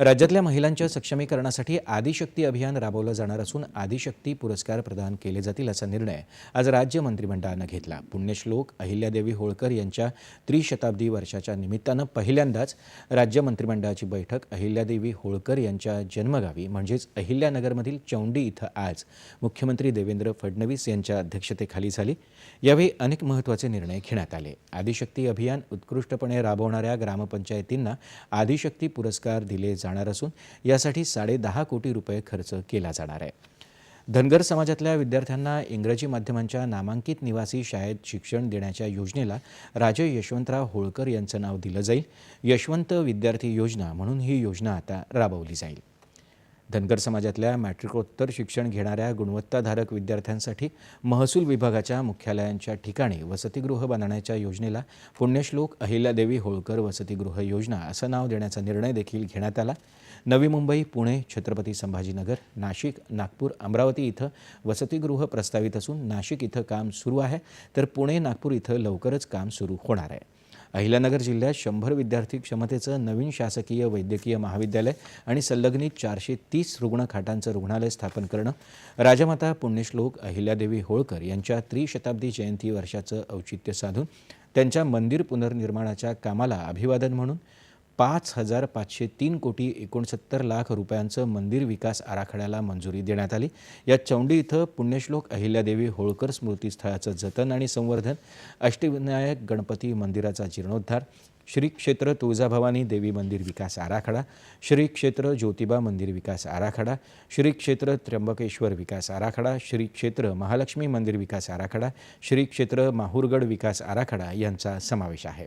राज्यातल्या महिलांच्या सक्षमीकरणासाठी आदिशक्ती अभियान राबवलं जाणार असून आदिशक्ती पुरस्कार प्रदान केले जातील असा निर्णय आज राज्य मंत्रिमंडळानं घेतला. पुण्यश्लोक अहिल्यादेवी होळकर यांच्या त्रिशताब्दी वर्षाच्या निमित्तानं पहिल्यांदाच राज्य मंत्रिमंडळाची बैठक अहिल्यादेवी होळकर यांच्या जन्मगावी म्हणजेच अहिल्यानगरमधील चौंडी इथं आज मुख्यमंत्री देवेंद्र फडणवीस यांच्या अध्यक्षतेखाली झाली. यावेळी अनेक महत्त्वाचे निर्णय घेण्यात आले. आदिशक्ती अभियान उत्कृष्टपणे राबवणाऱ्या ग्रामपंचायतींना आदिशक्ती पुरस्कार दिले जा जाणार असून यासाठी साडेदहा कोटी रुपये खर्च केला जाणार आहे. धनगर समाजातल्या विद्यार्थ्यांना इंग्रजी माध्यमांच्या नामांकित निवासी शाळेत शिक्षण देण्याच्या योजनेला राजे यशवंतराव होळकर यांचं नाव दिलं जाईल. यशवंत विद्यार्थी योजना म्हणून ही योजना आता राबवली जाईल. धनगर समाजातल्या मॅट्रिकोत्तर शिक्षण घेणाऱ्या गुणवत्ताधारक विद्यार्थ्यांसाठी महसूल विभागाच्या मुख्यालयांच्या ठिकाणी वसतिगृह बांधण्याच्या योजनेला पुण्यश्लोक अहिल्यादेवी होळकर वसतिगृह योजना असं नाव देण्याचा निर्णय देखील घेण्यात आला. नवी मुंबई पुणे छत्रपती संभाजीनगर नाशिक नागपूर अमरावती इथं वसतिगृह प्रस्तावित असून नाशिक इथं काम सुरू आहे. तर पुणे नागपूर इथं लवकरच काम सुरू होणार आहे. अहिल्यानगर जिल्ह्यात शंभर विद्यार्थी क्षमतेचं नवीन शासकीय वैद्यकीय महाविद्यालय आणि संलग्नित चारशे तीस रुग्णखाटांचं रुग्णालय स्थापन करणं. राजमाता पुण्यश्लोक अहिल्यादेवी होळकर यांच्या त्रिशताब्दी जयंती वर्षाचं औचित्य साधून त्यांच्या मंदिर पुनर्निर्माणाच्या कामाला अभिवादन म्हणून पाच हजार पाचशे तीन कोटी एकोणसत्तर लाख रुपयांचं मंदिर विकास आराखड्याला मंजुरी देण्यात आली. या चौंडी इथं पुण्यश्लोक अहिल्यादेवी होळकर स्मृतीस्थळाचं जतन आणि संवर्धन अष्टविनायक गणपती मंदिराचा जीर्णोद्धार श्री क्षेत्र तुळजाभवानी देवी मंदिर विकास आराखडा श्री क्षेत्र ज्योतिबा मंदिर विकास आराखडा श्री क्षेत्र त्र्यंबकेश्वर विकास आराखडा श्री क्षेत्र महालक्ष्मी मंदिर विकास आराखडा श्री क्षेत्र माहूरगड विकास आराखडा यांचा समावेश आहे.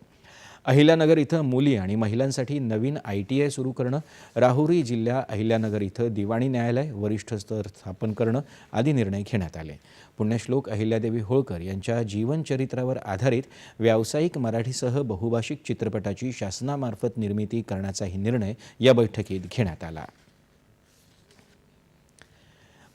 अहिल्यानगर इथं मुली आणि महिलांसाठी नवीन आय टी आय सुरू करणं राहुरी जिल्हा अहिल्यानगर इथं दिवाणी न्यायालय वरिष्ठ स्तर स्थापन करणं आदी निर्णय घेण्यात आले. पुण्यश्लोक अहिल्यादेवी होळकर यांच्या जीवनचरित्रावर आधारित व्यावसायिक मराठीसह बहुभाषिक चित्रपटाची शासनामार्फत निर्मिती करण्याचाही निर्णय या बैठकीत घेण्यात आला.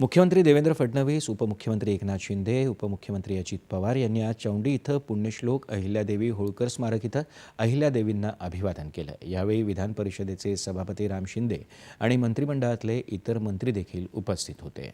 मुख्यमंत्री देवेंद्र फडणवीस उपमुख्यमंत्री एकनाथ शिंदे उपमुख्यमंत्री अजित पवार यांनी आज चौंडी इथं पुण्यश्लोक अहिल्यादेवी होळकर स्मारक इथं अहिल्यादेवींना अभिवादन केलं. यावेळी विधान परिषदेचे सभापती राम शिंदे आणि मंत्रिमंडळातले इतर मंत्री देखील उपस्थित होते.